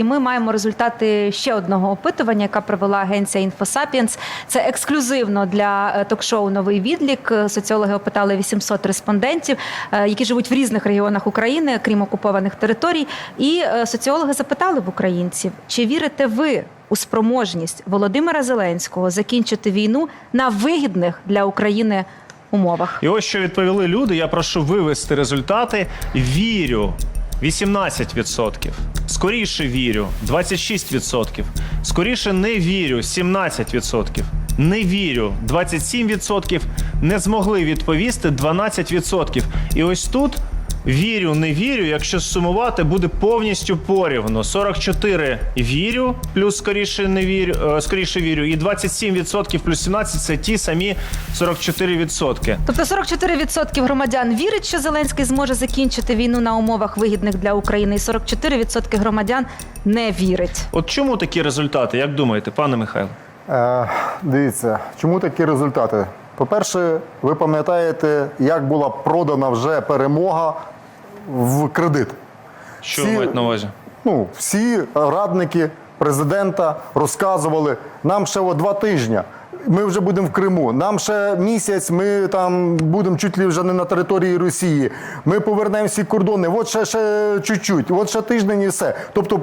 І ми маємо результати ще одного опитування, яка провела агенція Інфосапіенс. Це ексклюзивно для е, ток-шоу Новий відлік. Е, Соціологи опитали 800 респондентів, е, які живуть в різних регіонах України, крім окупованих територій. І соціологи запитали в українців, чи вірите ви у спроможність Володимира Зеленського закінчити війну на вигідних для України умовах? І ось що відповіли люди. Я прошу вивести результати. Вірю. 18%. Скоріше вірю 26%. Скоріше не вірю 17%. Не вірю 27%. Не змогли відповісти 12%. І ось тут вірю, не вірю. Якщо сумувати, буде повністю порівну. 44 вірю, плюс скоріше не вірю, е, скоріше вірю. І 27% плюс 17 це ті самі 44%. Тобто 44% громадян вірять, що Зеленський зможе закінчити війну на умовах вигідних для України, і 44% громадян не вірить. От чому такі результати? Як думаєте, пане Михайло? Е, дивіться, чому такі результати? По-перше, ви пам'ятаєте, як була продана вже перемога в кредит. Що ви маєте на увазі? Ну, всі радники президента розказували, нам ще от два тижні. Ми вже будемо в Криму. Нам ще місяць. Ми там будемо чуть ли вже не на території Росії. Ми повернемо всі кордони. От ще, ще чуть-чуть, от ще тиждень і все. Тобто,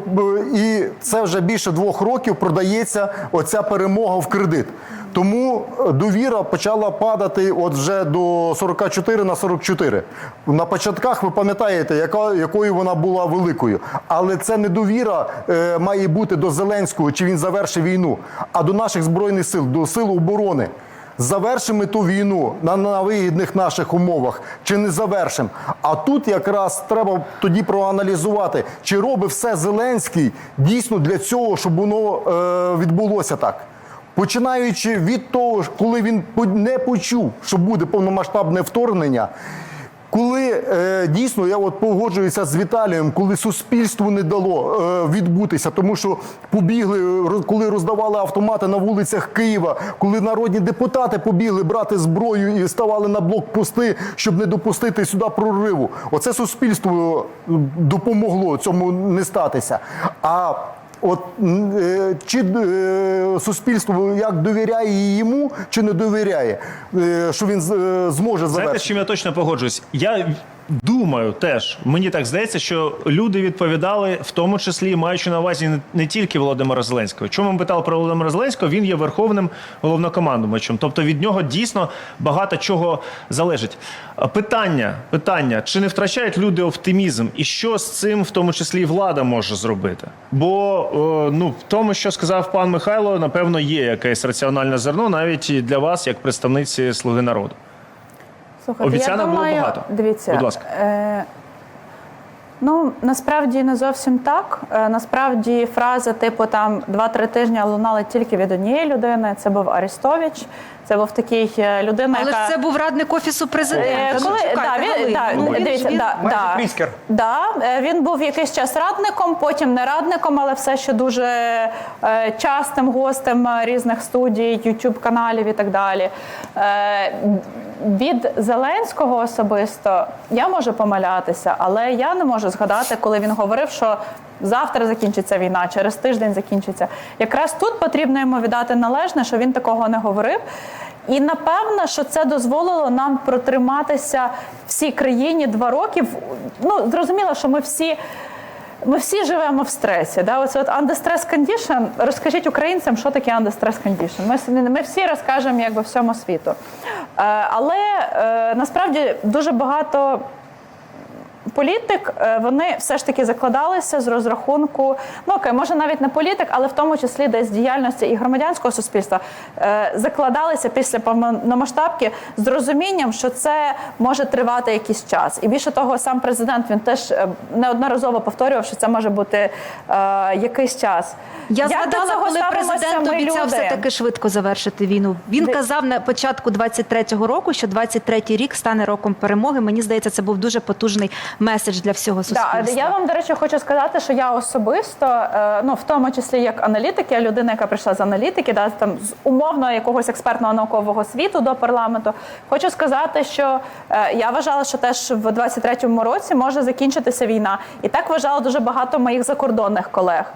і це вже більше двох років продається оця перемога в кредит. Тому е, довіра почала падати от вже до 44 на 44. На початках ви пам'ятаєте, яка, якою вона була великою. Але це не довіра е, має бути до Зеленського, чи він завершить війну, а до наших збройних сил, до сил оборони. Завершимо ту війну на, на вигідних наших умовах, чи не завершимо. А тут якраз треба тоді проаналізувати, чи робить все Зеленський дійсно для цього, щоб воно е, відбулося так. Починаючи від того, коли він не почув, що буде повномасштабне вторгнення, коли е, дійсно я от погоджуюся з Віталієм, коли суспільству не дало е, відбутися, тому що побігли, коли роздавали автомати на вулицях Києва, коли народні депутати побігли брати зброю і ставали на блокпости, щоб не допустити сюди прориву. Оце суспільство е, допомогло цьому не статися. А От е, чи е, суспільство як довіряє йому, чи не довіряє, е, що він е, зможе Знаєте, з завершити? чим я точно погоджуюсь? Я думаю теж, мені так здається, що люди відповідали, в тому числі маючи на увазі не, тільки Володимира Зеленського. Чому ми питали про Володимира Зеленського? Він є верховним головнокомандувачем. Тобто від нього дійсно багато чого залежить. Питання, питання, чи не втрачають люди оптимізм, і що з цим, в тому числі, влада може зробити? Бо е, ну, в тому, що сказав пан Михайло, напевно, є якесь раціональне зерно навіть і для вас, як представниці Слуги народу. Слухайте, Обіцянок я було багато. Дивіться, Будь ласка. Е, ну насправді не зовсім так. Е, насправді фраза, типу там два-три тижні лунали тільки від однієї людини. Це був Арестович. Це був такий е, людина, Але яка ж це був радник офісу президента. Ну, да, він, да, ну, він дивіться, він- да, Майже да, Да, він був якийсь час радником, потім не радником, але все ще дуже е, частим гостем е, різних студій, youtube каналів і так далі. Е, від Зеленського особисто я можу помилятися, але я не можу згадати, коли він говорив, що завтра закінчиться війна, через тиждень закінчиться. Якраз тут потрібно йому віддати належне, що він такого не говорив. І напевно, що це дозволило нам протриматися всій країні два роки. Ну зрозуміло, що ми всі. Ми всі живемо в стресі. Да? Оце от under stress condition. Розкажіть українцям, що таке under stress condition. Ми, ми всі розкажемо якби всьому світу. Е, але е, насправді дуже багато політик, е, вони все ж таки закладалися з розрахунку, ну окей, може навіть не політик, але в тому числі десь діяльності і громадянського суспільства е, закладалися після повномасштабки з розумінням, що це може тривати якийсь час. І більше того, сам президент він теж е, неодноразово повторював, що це може бути е, якийсь час. Я згадала, коли президент обіцяв все таки швидко завершити війну. Він казав на початку 23-го року, що 23-й рік стане роком перемоги. Мені здається, це був дуже потужний меседж для всього Да, суспільства. я вам, до речі, хочу сказати, що я особисто, е, ну в тому числі як аналітик, я людина, яка прийшла з аналітики, да, там з умовно якогось експертного наукового світу до парламенту. Хочу сказати, що е, я вважала, що теж в 23-му році може закінчитися війна, і так вважало дуже багато моїх закордонних колег.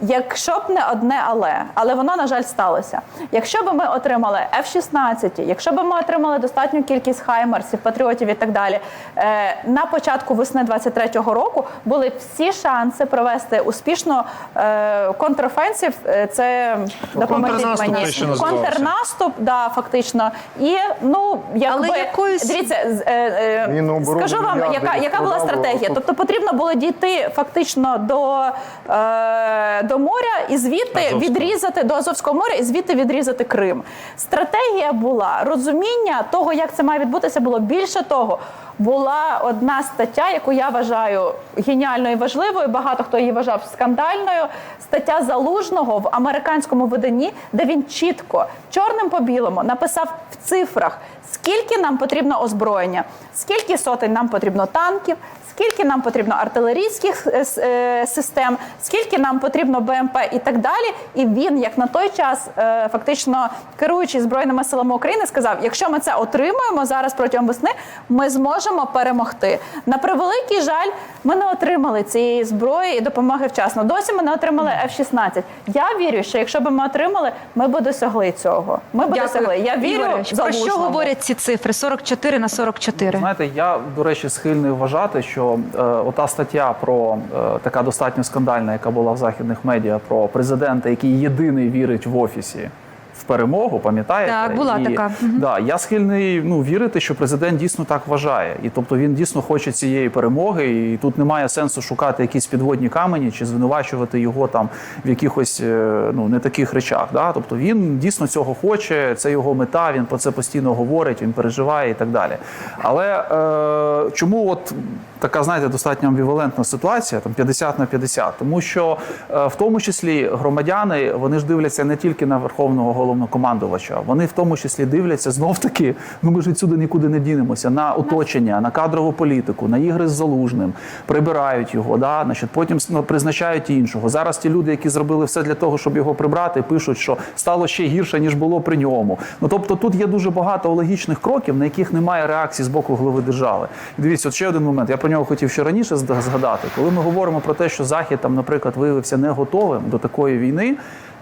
Якщо б не одне але, але воно на жаль сталося. Якщо б ми отримали F-16, якщо б ми отримали достатню кількість хаймерсів, патріотів і так далі, е, на початку весни 23-го року були всі шанси провести успішно е, контрофенсів. Е, Це контрнаступ мені контрнаступ, да, фактично. І ну якби Але якоюсь- дивіться, е, е, скажу вам, яка, яка була стратегія. Тобто потрібно було дійти фактично до, е, до моря і звідти Азовського. відрізати до Азовського моря і звідти відрізати Крим. Стратегія була розуміння того, як це має відбутися, було більше того. Була одна стаття, яку я вважаю геніальною і важливою. Багато хто її вважав скандальною. Стаття залужного в американському виданні, де він чітко чорним по білому написав в цифрах, скільки нам потрібно озброєння, скільки сотень нам потрібно танків, скільки нам потрібно артилерійських е, е, систем, скільки нам потрібно БМП і так далі. І він, як на той час, е, фактично керуючи збройними силами України, сказав: якщо ми це отримуємо зараз протягом весни, ми зможемо перемогти. На превеликий жаль, ми не отримали цієї зброї і допомоги вчасно. Досі ми не отримали F-16. Я вірю, що якщо б ми отримали, ми б досягли цього. Ми б досягли. Я вірю Ігоре, про що говорять ці цифри? 44 на 44. Знаєте, я до речі схильний вважати, що е, ота стаття про е, така достатньо скандальна, яка була в західних медіа, про президента, який єдиний вірить в офісі. В перемогу, пам'ятаєте? Так, була і, така. Да, я схильний ну, вірити, що президент дійсно так вважає. І тобто він дійсно хоче цієї перемоги, і тут немає сенсу шукати якісь підводні камені чи звинувачувати його там в якихось е, ну, не таких речах. Да? Тобто він дійсно цього хоче, це його мета, він про це постійно говорить, він переживає і так далі. Але е, чому от така, знаєте, достатньо амбівалентна ситуація, там 50 на 50? Тому що е, в тому числі громадяни вони ж дивляться не тільки на верховного головнокомандувача, вони в тому числі дивляться знов таки. Ну ми ж відсюди нікуди не дінемося на оточення, на кадрову політику, на ігри з залужним, прибирають його. Да, значить, потім ну, призначають іншого. Зараз ті люди, які зробили все для того, щоб його прибрати, пишуть, що стало ще гірше ніж було при ньому. Ну тобто тут є дуже багато логічних кроків, на яких немає реакції з боку глави держави. Дивіться, от ще один момент. Я нього хотів ще раніше згадати. Коли ми говоримо про те, що захід там, наприклад, виявився не готовим до такої війни.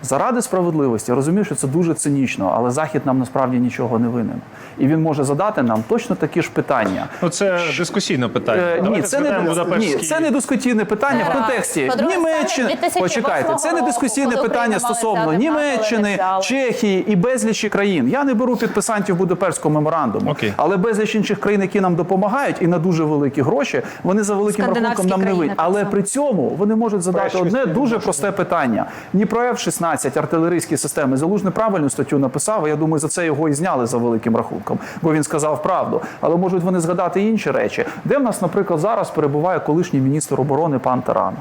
Заради справедливості я розумію, що це дуже цинічно, але захід нам насправді нічого не винен, і він може задати нам точно такі ж питання. Ну це Щ... дискусійне питання. Е, ні, це не ні, це не дискусійне питання в контексті Німеччини. Почекайте, це не дискусійне питання стосовно Німеччини, Чехії і безлічі країн. Я не беру підписантів Будапештського меморандуму, Окей. але безліч інших країн, які нам допомагають, і на дуже великі гроші вони за великим рахунком нам не винні. Але при цьому вони можуть задати одне дуже просте питання: ні про прояв 16 15 артилерійські системи. Залужний правильну статтю написав. а Я думаю, за це його і зняли за великим рахунком, бо він сказав правду. Але можуть вони згадати інші речі, де в нас, наприклад, зараз перебуває колишній міністр оборони пан Таран.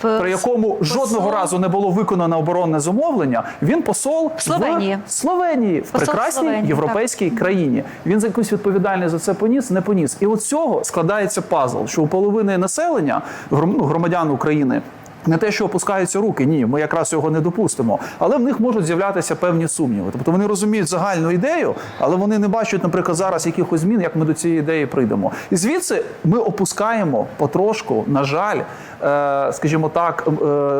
При якому посол. жодного разу не було виконано оборонне замовлення, він посол Словенії в Словенії в прекрасній Словенії, європейській так. країні. Він за якусь відповідальність за це поніс, не поніс. І от цього складається пазл, що у половини населення ну, громадян України не те, що опускаються руки, ні, ми якраз цього не допустимо. Але в них можуть з'являтися певні сумніви. Тобто вони розуміють загальну ідею, але вони не бачать, наприклад, зараз якихось змін, як ми до цієї ідеї прийдемо. І звідси ми опускаємо потрошку, на жаль, е, скажімо так, е,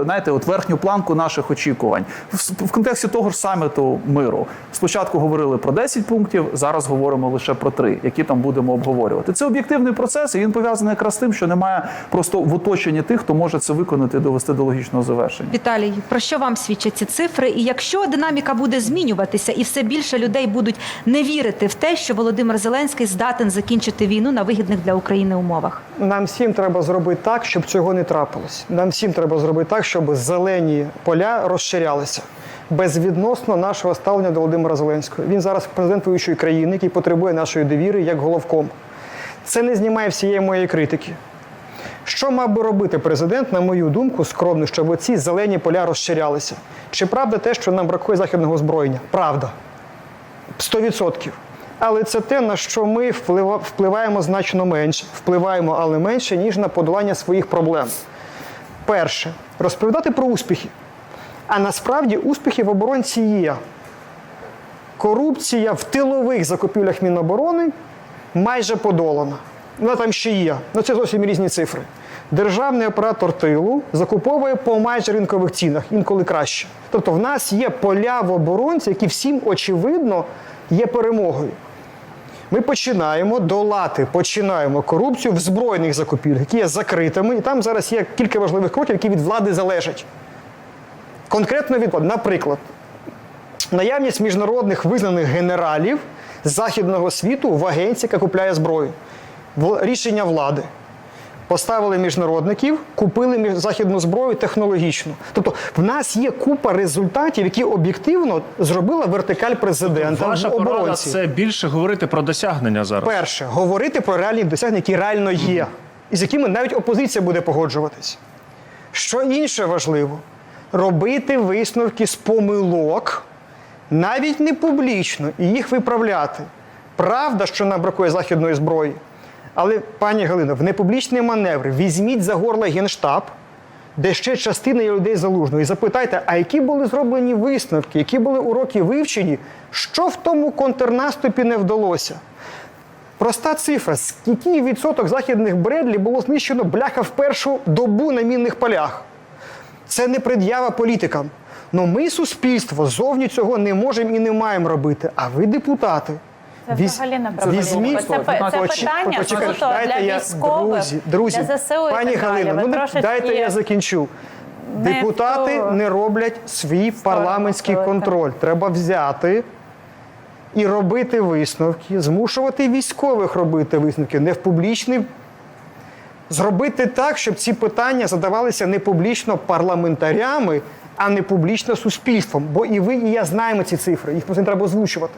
знаєте, от верхню планку наших очікувань в, в контексті того ж саміту миру. Спочатку говорили про 10 пунктів, зараз говоримо лише про 3, які там будемо обговорювати. Це об'єктивний процес, і він пов'язаний якраз з тим, що немає просто в оточенні тих, хто може це виконати і довести до логічного завершення. Віталій, про що вам свідчать ці цифри? І якщо динаміка буде змінюватися, і все більше людей будуть не вірити в те, що Володимир Зеленський здатен закінчити війну на вигідних для України умовах? Нам всім треба зробити так, щоб цього не трапилось. Нам всім треба зробити так, щоб зелені поля розширялися. Безвідносно нашого ставлення до Володимира Зеленського. Він зараз президент воюючої країни, який потребує нашої довіри як головком. Це не знімає всієї моєї критики. Що мав би робити президент, на мою думку, скромно, щоб ці зелені поля розширялися? Чи правда те, що нам бракує західного озброєння? Правда. 100%. Але це те, на що ми впливаємо значно менше, впливаємо, але менше, ніж на подолання своїх проблем. Перше, розповідати про успіхи. А насправді успіхи в оборонці є. Корупція в тилових закупівлях Міноборони майже подолана. Вона там ще є. Ну це зовсім різні цифри. Державний оператор тилу закуповує по майже ринкових цінах, інколи краще. Тобто в нас є поля в оборонці, які всім очевидно є перемогою. Ми починаємо долати, починаємо корупцію в збройних закупівлях, які є закритими, і там зараз є кілька важливих кроків, які від влади залежать. Конкретно від влади. Наприклад, наявність міжнародних визнаних генералів західного світу в агенції, яка купляє зброю. Рішення влади. Поставили міжнародників, купили західну зброю технологічну. Тобто в нас є купа результатів, які об'єктивно зробила вертикаль президента Ваша в порада це більше говорити про досягнення зараз. Перше, говорити про реальні досягнення, які реально є, і з якими навіть опозиція буде погоджуватись. Що інше важливо, робити висновки з помилок, навіть не публічно, і їх виправляти. Правда, що нам бракує західної зброї. Але, пані Галино, в непублічний маневр візьміть за горло генштаб, де ще частина є людей залужного, і запитайте, а які були зроблені висновки, які були уроки вивчені, що в тому контрнаступі не вдалося. Проста цифра: скільки відсоток західних Бредлі було знищено бляха в першу добу на мінних полях? Це не пред'ява політикам. Ну ми, суспільство, зовні цього не можемо і не маємо робити. А ви, депутати, Це взагалі не про візьміть-. Це, пе- це питання суто для я- військових, друзі, друзі, для ЗСУ і пані так далі. Галино, Ви ну дайте я закінчу. не Депутати в ту не роблять свій парламентський сторону контроль. Треба взяти і робити висновки, змушувати військових робити висновки, не в публічний. Зробити так, щоб ці питання задавалися не публічно парламентарями, а не публічно суспільством. Бо і ви, і я знаємо ці цифри, їх просто не треба озвучувати.